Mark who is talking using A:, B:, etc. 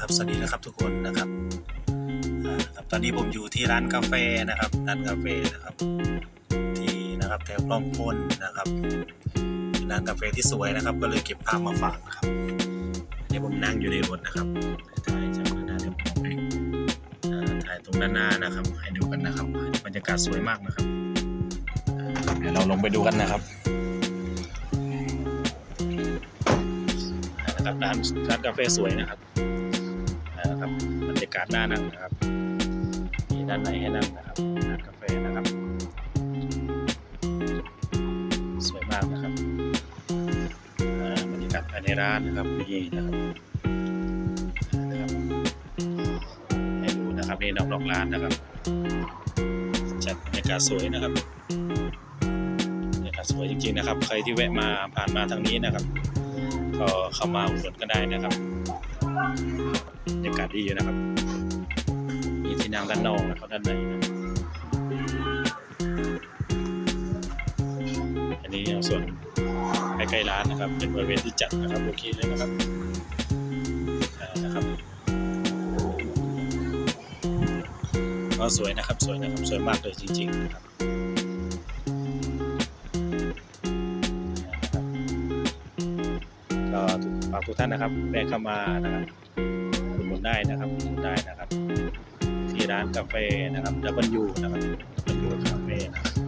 A: ครับสวัสดีนะครับทุกคนนะครับครับตอนนี้ผมอยู่ที่ร้านกาแฟนะครับร้านกาแฟนะครับ ที่นะครับแถวคลองพลนะครับร้านกาแฟที่สวยนะครับ ก็เลยเก็บภาพมาฝากนะครับนนี้ผมนั่งอยู่ในรถนะครับถ่ายจากด้านหน้าเดี๋ยวผมไปถ่ายตรงด้านหน้านะครับ ให้ดูกันนะครับบรรยากาศสวยมากนะครับ เดี๋ยวเราลงไปดูกันนะครับนะครับร้านร้านกาแฟสวยนะครับ นะครับบรรยากาศน่านั่งนะครับมีด้านในให้นั่งนะครับร้านกาแฟนะครับ สวยมากนะครับบรรยากาศภายในร้านนะครับนี่นะครับนะครับให้ดูนะครับนี่นอกนอกร้านนะครับจัดบรรยากาศสวยนะครับบรรยากาศสวยจริงๆนะครับ ใครที่แวะมาผ่านมาทางนี้นะครับ ก็เข้ามาอุดหนุนก็ได้นะครับบรรยากาศดีอยู่นะครับ มีที่นั่งด้านนอกนะครับด้านในนะอันนี้ส่วนใกล้ๆร้านนะครับ เป็นบริเวณที่จัดนะครับโอเคเลยนะครับนะครับก็สวยนะครับสวยนะครับสวยมากเลยจริงๆนะครับ ฝากทุกท่านนะครับแวะเข้ามานะครับอุดหนุนได้นะครับอุดหนุนได้นะครับ ที่ร้านกาแฟนะครับ W นะครับ W คาเฟ่นะครับ